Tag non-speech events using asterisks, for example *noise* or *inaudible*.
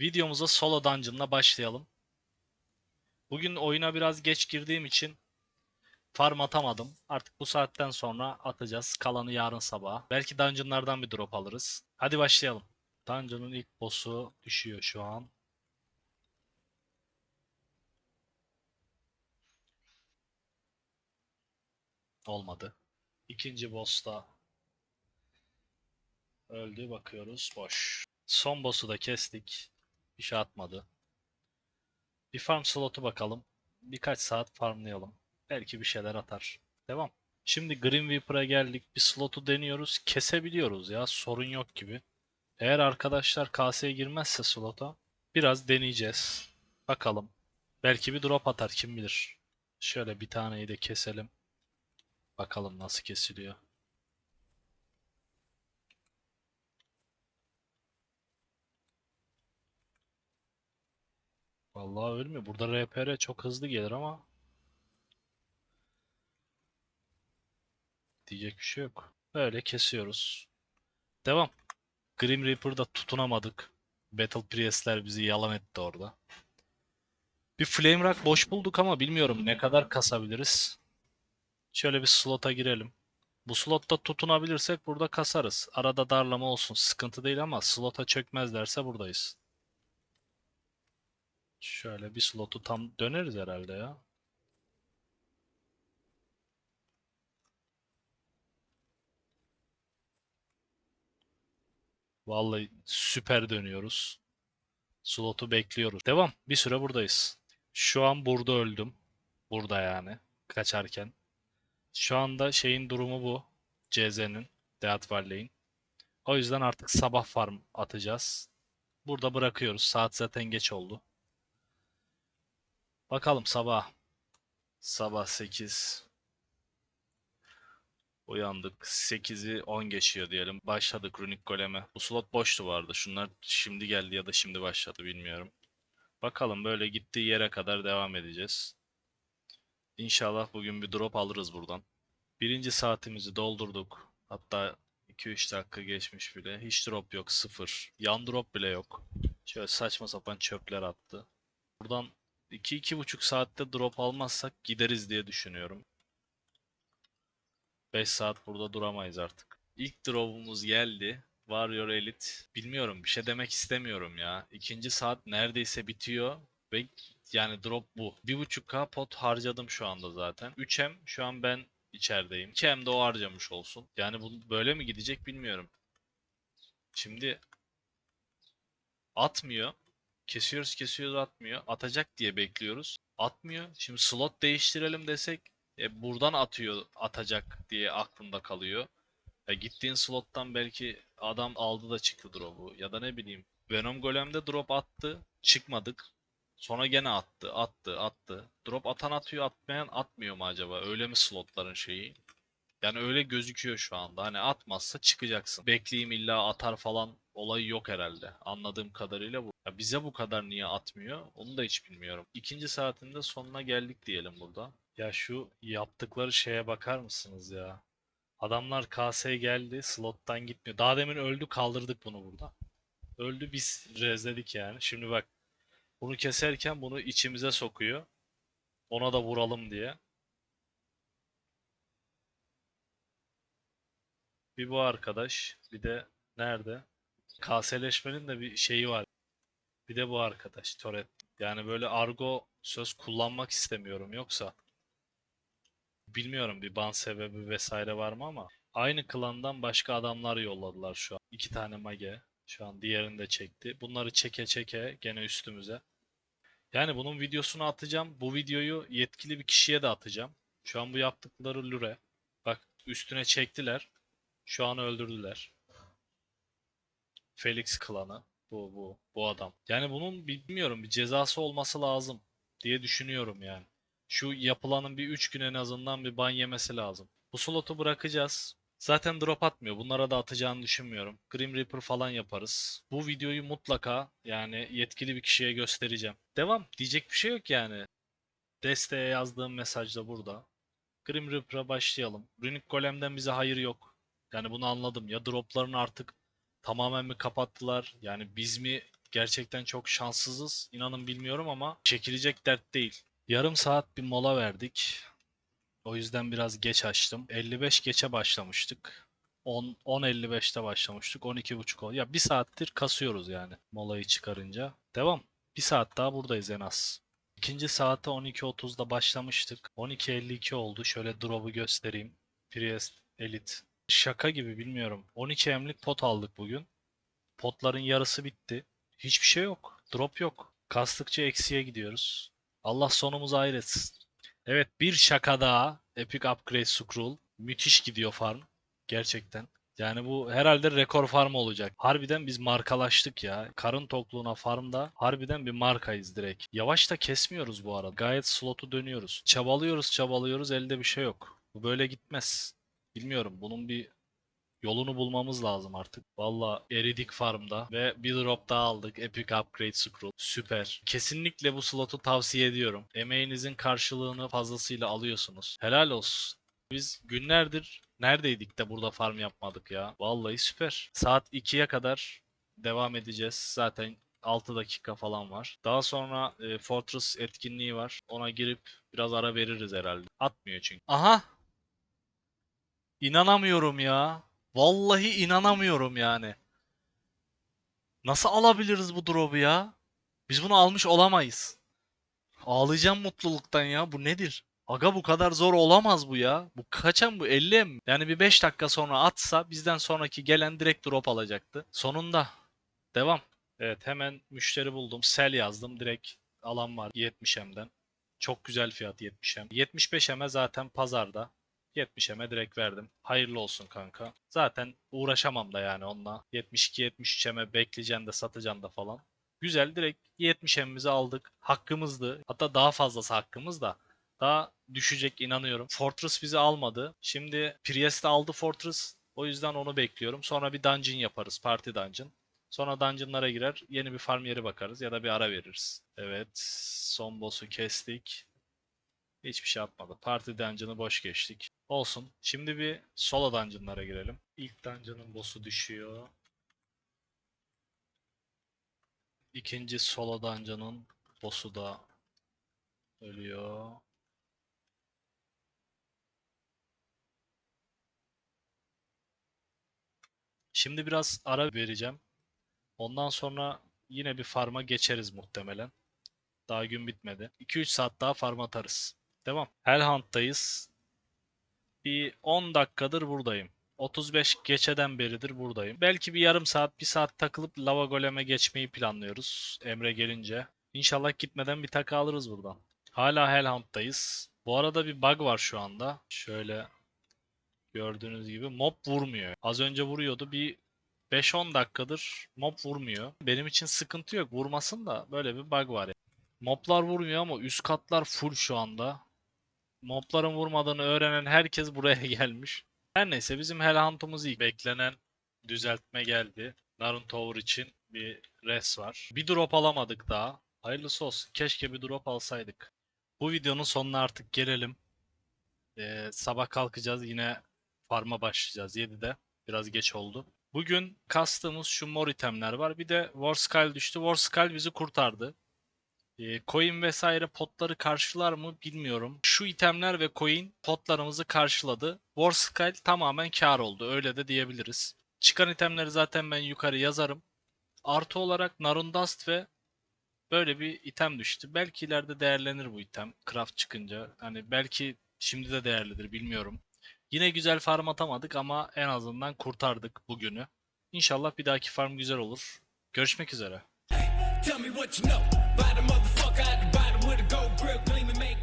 Videomuza solo dungeon'la başlayalım. Bugün oyuna biraz geç girdiğim için farm atamadım. Artık bu saatten sonra atacağız. Kalanı yarın sabah. Belki dungeon'lardan bir drop alırız. Hadi başlayalım. Dungeon'ın ilk boss'u düşüyor şu an. Olmadı. İkinci boss da öldü. Bakıyoruz. Boş. Son boss'u da kestik. Bir şey atmadı. Bir farm slotu bakalım. Birkaç saat farmlayalım. Belki bir şeyler atar. Devam. Şimdi Grim Reaper'a geldik. Bir slotu deniyoruz. Kesebiliyoruz ya. Sorun yok gibi. Eğer arkadaşlar KS'ye girmezse slota biraz deneyeceğiz. Bakalım. Belki bir drop atar kim bilir. Şöyle bir taneyi de keselim. Bakalım nasıl kesiliyor. Vallahi ölmüyor. Burada RPR çok hızlı gelir ama diyecek bir şey yok. Böyle kesiyoruz. Devam. Grim Reaper'da tutunamadık. Battle Priest'ler bizi yalan etti orada. Bir Flame Rock boş bulduk ama bilmiyorum ne kadar kasabiliriz. Şöyle bir slota girelim. Bu slotta tutunabilirsek burada kasarız. Arada darlama olsun sıkıntı değil ama slota çökmezlerse buradayız. Şöyle bir slotu tam döneriz herhalde ya. Vallahi süper dönüyoruz. Slotu bekliyoruz. Devam. Bir süre buradayız. Şu an burada öldüm. Burada yani. Kaçarken. Şu anda şeyin durumu bu. CZ'nin. Death Valley'in. O yüzden artık sabah farm atacağız. Burada bırakıyoruz. Saat zaten geç oldu. Bakalım sabah. Sabah 8. Uyandık. 8'i 10 geçiyor diyelim. Başladık Runic Golem'e. Bu slot boştu vardı. Şunlar şimdi geldi ya da şimdi başladı bilmiyorum. Bakalım böyle gittiği yere kadar devam edeceğiz. İnşallah bugün bir drop alırız buradan. Birinci saatimizi doldurduk. Hatta 2-3 dakika geçmiş bile. Hiç drop yok. Sıfır. Yan drop bile yok. Şöyle saçma sapan çöpler attı. Buradan 2-2,5 saatte drop almazsak gideriz diye düşünüyorum. 5 saat burada duramayız artık. İlk drop'umuz geldi. Warrior Elite. Bilmiyorum bir şey demek istemiyorum ya. İkinci saat neredeyse bitiyor. Ve yani drop bu. 1.5k pot harcadım şu anda zaten. 3M şu an ben içerideyim. 2M de o harcamış olsun. Yani bu böyle mi gidecek bilmiyorum. Şimdi atmıyor. Kesiyoruz kesiyoruz atmıyor. Atacak diye bekliyoruz. Atmıyor. Şimdi slot değiştirelim desek e, buradan atıyor atacak diye aklımda kalıyor. Ya gittiğin slottan belki adam aldı da çıktı drop'u ya da ne bileyim. Venom Golem'de drop attı çıkmadık. Sonra gene attı attı attı. Drop atan atıyor atmayan atmıyor mu acaba? Öyle mi slotların şeyi? Yani öyle gözüküyor şu anda. Hani atmazsa çıkacaksın. Bekleyeyim illa atar falan olayı yok herhalde. Anladığım kadarıyla bu. Ya bize bu kadar niye atmıyor? Onu da hiç bilmiyorum. İkinci saatinde sonuna geldik diyelim burada. Ya şu yaptıkları şeye bakar mısınız ya? Adamlar KS geldi, slottan gitmiyor. Daha demin öldü, kaldırdık bunu burada. Öldü, biz rezledik yani. Şimdi bak, bunu keserken bunu içimize sokuyor. Ona da vuralım diye. Bir bu arkadaş, bir de nerede? KS'leşmenin de bir şeyi var. Bir de bu arkadaş, Toret. Yani böyle argo söz kullanmak istemiyorum yoksa. Bilmiyorum bir ban sebebi vesaire var mı ama aynı klandan başka adamlar yolladılar şu an. İki tane mage. Şu an diğerini de çekti. Bunları çeke çeke gene üstümüze. Yani bunun videosunu atacağım. Bu videoyu yetkili bir kişiye de atacağım. Şu an bu yaptıkları lüre. Bak üstüne çektiler. Şu an öldürdüler. Felix klanı. Bu bu bu adam. Yani bunun bilmiyorum bir cezası olması lazım diye düşünüyorum yani. Şu yapılanın bir 3 gün en azından bir ban yemesi lazım. Bu slotu bırakacağız. Zaten drop atmıyor. Bunlara da atacağını düşünmüyorum. Grim Reaper falan yaparız. Bu videoyu mutlaka yani yetkili bir kişiye göstereceğim. Devam. Diyecek bir şey yok yani. Desteğe yazdığım mesaj da burada. Grim Reaper'a başlayalım. Runic Golem'den bize hayır yok. Yani bunu anladım. Ya droplarını artık tamamen mi kapattılar? Yani biz mi gerçekten çok şanssızız? İnanın bilmiyorum ama çekilecek dert değil. Yarım saat bir mola verdik. O yüzden biraz geç açtım. 55 geçe başlamıştık. 10 10.55'te başlamıştık. 12.30 oldu. Ya bir saattir kasıyoruz yani molayı çıkarınca. Devam. Bir saat daha buradayız en az. İkinci saate 12.30'da başlamıştık. 12.52 oldu. Şöyle drop'u göstereyim. Priest Elite. Şaka gibi bilmiyorum. 12 emlik pot aldık bugün. Potların yarısı bitti. Hiçbir şey yok. Drop yok. Kastıkça eksiye gidiyoruz. Allah sonumuzu hayretsin. Evet bir şaka daha. Epic Upgrade Scroll. Müthiş gidiyor farm. Gerçekten. Yani bu herhalde rekor farm olacak. Harbiden biz markalaştık ya. Karın tokluğuna farmda harbiden bir markayız direkt. Yavaş da kesmiyoruz bu arada. Gayet slotu dönüyoruz. Çabalıyoruz çabalıyoruz elde bir şey yok. Bu böyle gitmez. Bilmiyorum bunun bir yolunu bulmamız lazım artık. Valla eridik farmda ve bir drop daha aldık. Epic Upgrade Scroll. Süper. Kesinlikle bu slotu tavsiye ediyorum. Emeğinizin karşılığını fazlasıyla alıyorsunuz. Helal olsun. Biz günlerdir neredeydik de burada farm yapmadık ya. Vallahi süper. Saat 2'ye kadar devam edeceğiz. Zaten 6 dakika falan var. Daha sonra e, Fortress etkinliği var. Ona girip biraz ara veririz herhalde. Atmıyor çünkü. Aha! İnanamıyorum ya. Vallahi inanamıyorum yani. Nasıl alabiliriz bu drop'u ya? Biz bunu almış olamayız. Ağlayacağım mutluluktan ya. Bu nedir? Aga bu kadar zor olamaz bu ya. Bu kaçan bu 50 mi? Yani bir 5 dakika sonra atsa bizden sonraki gelen direkt drop alacaktı. Sonunda. Devam. Evet hemen müşteri buldum. Sell yazdım. Direkt alan var 70M'den. Çok güzel fiyat 70M. 75M'e zaten pazarda. 70M'e direkt verdim. Hayırlı olsun kanka. Zaten uğraşamam da yani onunla. 72-73M'e bekleyeceksin de satacaksın da falan. Güzel direkt 70M'imizi aldık. Hakkımızdı. Hatta daha fazlası hakkımız da. Daha düşecek inanıyorum. Fortress bizi almadı. Şimdi Priest aldı Fortress. O yüzden onu bekliyorum. Sonra bir dungeon yaparız. Party dungeon. Sonra dungeonlara girer. Yeni bir farm yeri bakarız ya da bir ara veririz. Evet. Son boss'u kestik. Hiçbir şey atmadı. Party dungeon'ı boş geçtik. Olsun. Şimdi bir solo dungeon'lara girelim. İlk dungeon'ın boss'u düşüyor. İkinci solo dungeon'ın boss'u da ölüyor. Şimdi biraz ara vereceğim. Ondan sonra yine bir farma geçeriz muhtemelen. Daha gün bitmedi. 2-3 saat daha farm atarız. Devam. Hellhunt'tayız. Bir 10 dakikadır buradayım. 35 geçeden beridir buradayım. Belki bir yarım saat, bir saat takılıp lava goleme geçmeyi planlıyoruz Emre gelince. İnşallah gitmeden bir taka alırız buradan. Hala Hellhunt'tayız. Bu arada bir bug var şu anda. Şöyle gördüğünüz gibi mob vurmuyor. Az önce vuruyordu. Bir 5-10 dakikadır mob vurmuyor. Benim için sıkıntı yok. Vurmasın da böyle bir bug var. Moblar vurmuyor ama üst katlar full şu anda. Mobların vurmadığını öğrenen herkes buraya *laughs* gelmiş. Her neyse bizim Hellhunt'umuz iyi. Beklenen düzeltme geldi. Narun Tower için bir res var. Bir drop alamadık daha. Hayırlısı olsun. Keşke bir drop alsaydık. Bu videonun sonuna artık gelelim. Ee, sabah kalkacağız yine farma başlayacağız 7'de. Biraz geç oldu. Bugün kastığımız şu mor itemler var. Bir de Warskull düştü. Warskull bizi kurtardı. Ee, coin vesaire potları karşılar mı bilmiyorum. Şu itemler ve coin potlarımızı karşıladı. Warskull tamamen kar oldu. Öyle de diyebiliriz. Çıkan itemleri zaten ben yukarı yazarım. Artı olarak Narundust ve böyle bir item düştü. Belki ileride değerlenir bu item. Craft çıkınca. Hani belki şimdi de değerlidir bilmiyorum. Yine güzel farm atamadık ama en azından kurtardık bugünü. İnşallah bir dahaki farm güzel olur. Görüşmek üzere. Tell me what you know. Buy the motherfucker